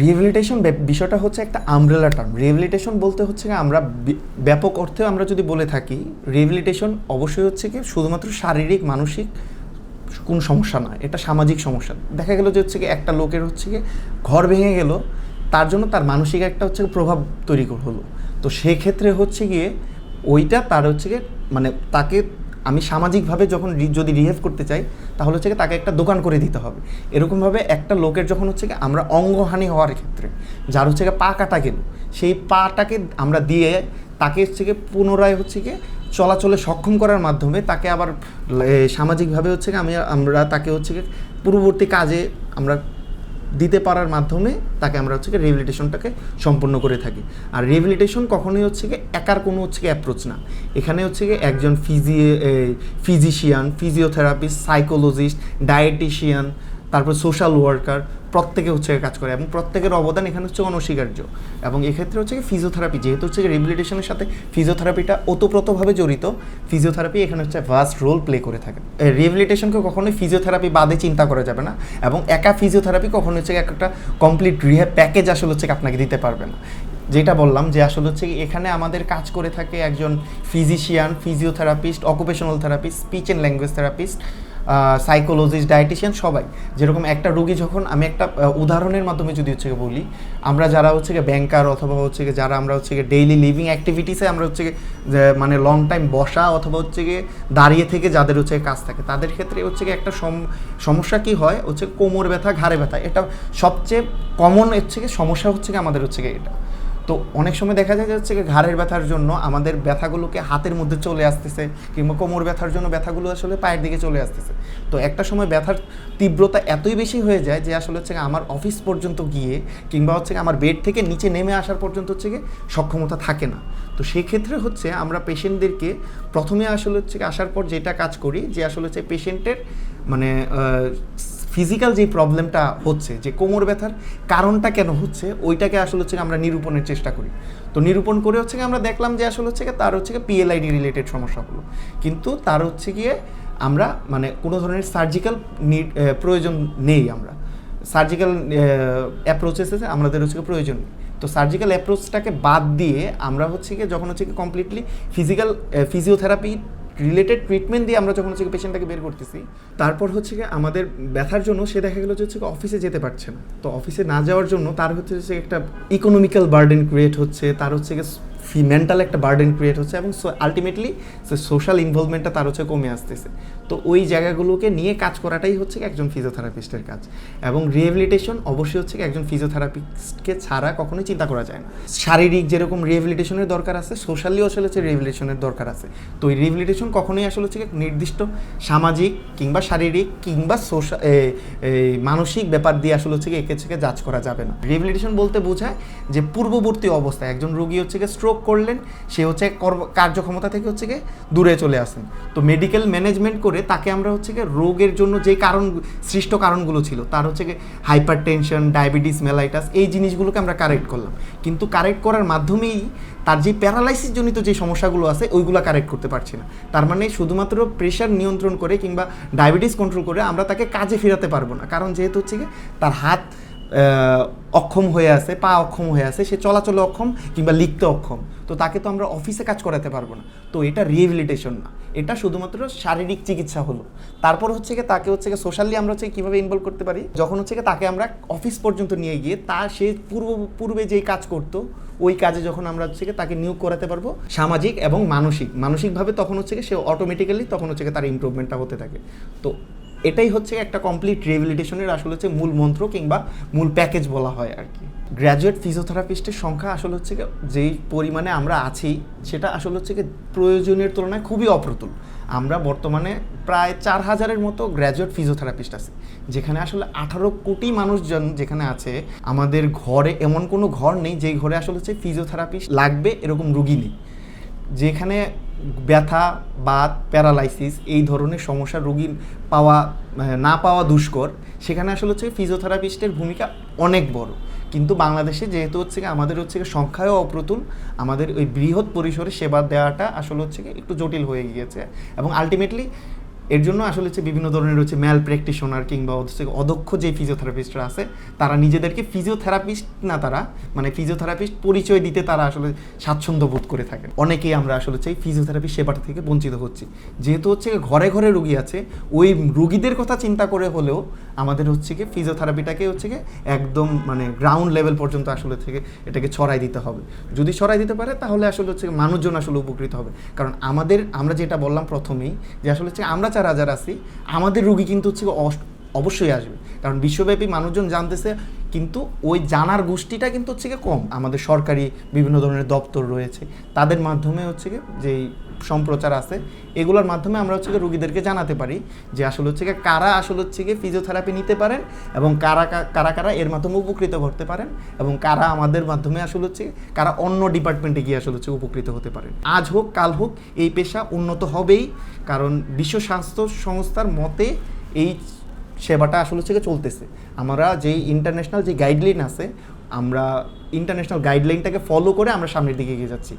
Rehabilitation বিষয়টা হচ্ছে একটা আমব্রেলা টার্ম রিহেবিলিটেশন বলতে হচ্ছে আমরা ব্যাপক অর্থে আমরা যদি বলে থাকি রিহেবিলিটেশন অবশ্যই হচ্ছে কি শুধুমাত্র শারীরিক, মানসিক কোন সমস্যা না এটা সামাজিক সমস্যা। দেখা গেল যে হচ্ছে কি একটা লোকের হচ্ছে কি ঘর ভেঙে গেল, তার জন্য তার মানসিক একটা হচ্ছে প্রভাব তৈরি হলো। তো সেক্ষেত্রে হচ্ছে গিয়ে ওইটা তার হচ্ছে গিয়ে মানে তাকে আমি সামাজিকভাবে যখন যদি রিহেভ করতে চাই, তাহলে হচ্ছে তাকে একটা দোকান করে দিতে হবে। এরকমভাবে একটা লোকের যখন হচ্ছে কি আমরা অঙ্গহানি হওয়ার ক্ষেত্রে, যার হচ্ছে কি পা কাটা গেল, সেই পাটাকে আমরা দিয়ে তাকে হচ্ছে কি পুনরায় হচ্ছে কি চলাচলে সক্ষম করার মাধ্যমে তাকে আবার সামাজিকভাবে হচ্ছে আমি, আমরা তাকে হচ্ছে পূর্ববর্তী কাজে আমরা দিতে পারার মাধ্যমে তাকে আমরা হচ্ছে গিয়ে রিহেবিলিটেশনটাকে সম্পূর্ণ করে থাকি। আর রিহেবিলিটেশন কখনোই হচ্ছে গিয়ে একার কোনো হচ্ছে কি অ্যাপ্রোচ না। এখানে হচ্ছে গিয়ে একজন ফিজি ফিজিশিয়ান ফিজিওথেরাপিস্ট সাইকোলজিস্ট ডায়েটিশিয়ান তারপর সোশ্যাল ওয়ার্কার প্রত্যেকে হচ্ছে কাজ করে এবং প্রত্যেকের অবদান এখানে হচ্ছে অনস্বীকার্য এবং এক্ষেত্রে হচ্ছে কি ফিজিওথেরাপি যেহেতু হচ্ছে রিহেবিলিটেশনের সাথে ফিজিওথেরাপিটা ওতপ্রোতভাবে জড়িত ফিজিওথেরাপি এখানে হচ্ছে ভাস্ট রোল প্লে করে থাকে। রিহেবিলিটেশনকে কখনোই ফিজিওথেরাপি বাদে চিন্তা করা যাবে না এবং একা ফিজিওথেরাপি কখনো হচ্ছে একটা কমপ্লিট রিহ্যাব প্যাকেজ আসলে হচ্ছে আপনাকে দিতে পারবে না। যেটা বললাম যে আসলে হচ্ছে এখানে আমাদের কাজ করে থাকে একজন physician physiotherapist occupational therapist speech and language therapist psychologist dietitian সবাই যেরকম একটা রুগী যখন আমি একটা উদাহরণের মাধ্যমে যদি হচ্ছে বলি আমরা যারা হচ্ছে ব্যাংকার অথবা হচ্ছে যারা আমরা হচ্ছে গিয়ে ডেইলি লিভিং অ্যাক্টিভিটিসে আমরা হচ্ছে গিয়ে মানে লং টাইম বসা অথবা হচ্ছে গিয়ে দাঁড়িয়ে থেকে যাদের হচ্ছে কাজ থাকে তাদের ক্ষেত্রে হচ্ছে গিয়ে একটা সম- সমস্যা কি হয় হচ্ছে কোমর ব্যথা ঘাড়ে ব্যথা এটা সবচেয়ে কমন হচ্ছে সমস্যা হচ্ছে আমাদের হচ্ছে গিয়ে এটা তো অনেক সময় দেখা যায় যে হচ্ছে ঘাড়ের ব্যথার জন্য আমাদের ব্যথাগুলোকে হাতের মধ্যে চলে আসতেছে কিংবা কোমর ব্যথার জন্য ব্যথাগুলো আসলে পায়ের দিকে চলে আসতেছে। তো একটা সময় ব্যথার তীব্রতা এতই বেশি হয়ে যায় যে আসলে হচ্ছে আমার অফিস পর্যন্ত গিয়ে কিংবা হচ্ছে আমার বেড থেকে নিচে নেমে আসার পর্যন্ত হচ্ছে কি সক্ষমতা থাকে না। তো সেক্ষেত্রে হচ্ছে আমরা পেশেন্টদেরকে প্রথমে আসলে হচ্ছে আসার পর যেটা কাজ করি যে আসলে হচ্ছে পেশেন্টের মানে ফিজিক্যাল যে প্রবলেমটা হচ্ছে, যে কোমর ব্যথার কারণটা কেন হচ্ছে, ওইটাকে আসলে হচ্ছে আমরা নিরূপণের চেষ্টা করি। তো নিরূপণ করে হচ্ছে আমরা দেখলাম যে আসলে হচ্ছে তার হচ্ছে পিএলআইডি রিলেটেড সমস্যা হলো কিন্তু তার হচ্ছে গিয়ে আমরা মানে কোনো ধরনের সার্জিক্যাল প্রয়োজন নেই আমরা। সার্জিক্যাল অ্যাপ্রোচেসে আমাদের হচ্ছে প্রয়োজন নেই। তো সার্জিক্যাল অ্যাপ্রোচটাকে বাদ দিয়ে আমরা হচ্ছে গিয়ে যখন হচ্ছে completely physical physiotherapy related treatment দিয়ে আমরা যখন হচ্ছে পেশেন্টটাকে বের করতেছি, তারপর হচ্ছে গিয়ে আমাদের ব্যথার জন্য সে দেখা গেলো যে হচ্ছে অফিসে যেতে পারছে না। তো অফিসে না যাওয়ার জন্য তার হচ্ছে একটা ইকোনমিক্যাল বার্ডেন ক্রিয়েট হচ্ছে, তার হচ্ছে ফি মেন্টাল একটা বার্ডেন ক্রিয়েট হচ্ছে এবং আলটিমেটলি সে সোশ্যাল ইনভলভমেন্টটা তার হচ্ছে কমে আসতেছে। তো ওই জায়গাগুলোকে নিয়ে কাজ করাটাই হচ্ছে একজন ফিজিওথেরাপিস্টের কাজ। এবং রিহেবিলিটেশন অবশ্যই হচ্ছে একজন ফিজিওথেরাপিস্টকে ছাড়া কখনোই চিন্তা করা যায় না। শারীরিক যেরকম রিহেবিলিটেশনের দরকার আছে সোশ্যালিও আসলে হচ্ছে রিহেবিলিটেশনের দরকার আছে। তো এই রিহেবিলিটেশন কখনোই আসলে হচ্ছে নির্দিষ্ট সামাজিক কিংবা শারীরিক কিংবা সোশ্যাল মানসিক ব্যাপার দিয়ে আসলে হচ্ছে একে থেকে জাজ করা যাবে না। রিহেবিলিটেশন বলতে বোঝায় যে পূর্ববর্তী অবস্থায় একজন রোগী হচ্ছে স্ট্রোক করলেন, সে হচ্ছে কার্যক্ষমতা থেকে হচ্ছে গিয়ে দূরে চলে আসেন। তো মেডিকেল ম্যানেজমেন্ট করে তাকে আমরা হচ্ছে গিয়ে রোগের জন্য যে কারণ, সৃষ্ট কারণগুলো ছিল, তার হচ্ছে গিয়ে হাইপার টেনশন ডায়াবেটিস মেলাইটাস এই জিনিসগুলোকে আমরা কারেক্ট করলাম। কিন্তু কারেক্ট করার মাধ্যমেই তার যে প্যারালাইসিস জনিত যে সমস্যাগুলো আছে, ওইগুলো কারেক্ট করতে পারছি না। তার মানে শুধুমাত্র প্রেশার নিয়ন্ত্রণ করে কিংবা ডায়াবেটিস কন্ট্রোল করে আমরা তাকে কাজে ফেরাতে পারব না। কারণ যেহেতু হচ্ছে গিয়ে তার হাত অক্ষম হয়ে আছে, পা অক্ষম হয়ে আছে, সে চলাচলে অক্ষম কিংবা লিখতে অক্ষম। তো তাকে তো আমরা অফিসে কাজ করাতে পারব না। তো এটা রিহেবিলিটেশন না। এটা শুধুমাত্র শারীরিক চিকিৎসা হলো। তারপর হচ্ছে কি তাকে হচ্ছে গিয়ে সোশ্যালি আমরা হচ্ছে কীভাবে ইনভলভ করতে পারি? যখন হচ্ছে গিয়ে তাকে আমরা অফিস পর্যন্ত নিয়ে গিয়ে তার সে পূর্ব, পূর্বে যেই কাজ করতো, ওই কাজে যখন আমরা হচ্ছে গিয়ে তাকে নিয়োগ করাতে পারব, সামাজিক এবং মানসিক। মানসিকভাবে তখন হচ্ছে গিয়ে সে অটোমেটিক্যালি তখন হচ্ছে কি তার ইমপ্রুভমেন্টটা হতে থাকে। তো এটাই হচ্ছে একটা কমপ্লিট রিহেবিলিটেশনের আসলে হচ্ছে মূল মন্ত্র কিংবা মূল প্যাকেজ বলা হয় আর কি। গ্র্যাজুয়েট ফিজিওথেরাপিস্টের সংখ্যা আসলে হচ্ছে যেই পরিমাণে আমরা আছি, সেটা আসলে হচ্ছে প্রয়োজনের তুলনায় খুবই অপ্রতুল। আমরা বর্তমানে প্রায় চার হাজারের মতো গ্র্যাজুয়েট ফিজিওথেরাপিস্ট আছে, যেখানে আসলে আঠারো কোটি মানুষজন যেখানে আছে, আমাদের ঘরে এমন কোনো ঘর নেই যেই ঘরে আসলে হচ্ছে ফিজিওথেরাপিস্ট লাগবে এরকম রুগী নেই। যেখানে ব্যথা, বাত, প্যারালাইসিস এই ধরনের সমস্যা রোগীর পাওয়া মানে না পাওয়া দুষ্কর। সেখানে আসলে হচ্ছে ফিজিওথেরাপিস্টের ভূমিকা অনেক বড়। কিন্তু বাংলাদেশে যেহেতু হচ্ছে আমাদের হচ্ছে সংখ্যায়ও অপ্রতুল, আমাদের ওই বৃহৎ পরিসরে সেবা দেওয়াটা আসলে হচ্ছে একটু জটিল হয়ে গিয়েছে। এবং আলটিমেটলি এর জন্য আসলে হচ্ছে বিভিন্ন ধরনের হচ্ছে ম্যাল প্র্যাকটিশনার কিংবা হচ্ছে অদক্ষ যে ফিজিওথেরাপিস্টরা আছে, তারা নিজেদেরকে ফিজিওথেরাপিস্ট না তারা মানে ফিজিওথেরাপিস্ট পরিচয় দিতে তারা আসলে স্বাচ্ছন্দ্য বোধ করে থাকে অনেকেই আমরা আসলে হচ্ছে ফিজিওথেরাপি সেবাটা থেকে বঞ্চিত হচ্ছি। যেহেতু হচ্ছে ঘরে ঘরে রুগী আছে, ওই রুগীদের কথা চিন্তা করে হলেও আমাদের হচ্ছে কি ফিজিওথেরাপিটাকে হচ্ছে কি একদম মানে গ্রাউন্ড লেভেল পর্যন্ত আসলে থেকে এটাকে ছড়াই দিতে হবে। যদি ছড়াই দিতে পারে, তাহলে আসলে হচ্ছে মানুষজন আসলে উপকৃত হবে। কারণ আমাদের, আমরা যেটা বললাম প্রথমেই যে আসলে হচ্ছে আমরা যারা যারা আছি, আমাদের রুগী কিন্তু হচ্ছে অবশ্যই আসবে। কারণ বিশ্বব্যাপী মানুষজন জানতেছে, কিন্তু ওই জানার গোষ্ঠীটা কিন্তু হচ্ছে গিয়ে কম। আমাদের সরকারি বিভিন্ন ধরনের দপ্তর রয়েছে। তাদের মাধ্যমে হচ্ছে গিয়ে যেই সম্প্রচার আছে, এগুলোর মাধ্যমে আমরা হচ্ছে গিয়ে রুগীদেরকে জানাতে পারি যে আসলে হচ্ছে গিয়ে কারা আসলে হচ্ছে গিয়ে ফিজিওথেরাপি নিতে পারেন এবং কারা কারা কারা এর মাধ্যমে উপকৃত করতে পারেন এবং কারা আমাদের মাধ্যমে আসলে হচ্ছে কারা অন্য ডিপার্টমেন্টে গিয়ে আসলে হচ্ছে উপকৃত হতে পারেন। আজ হোক, কাল হোক, এই পেশা উন্নত হবেই। কারণ বিশ্ব স্বাস্থ্য সংস্থার মতে এই সেবাটা আসলে হচ্ছে চলতেছে। আমরা যেই ইন্টারন্যাশনাল যে গাইডলাইন আছে, আমরা ইন্টারন্যাশনাল গাইডলাইনটাকে ফলো করে আমরা সামনের দিকে এগিয়ে যাচ্ছি।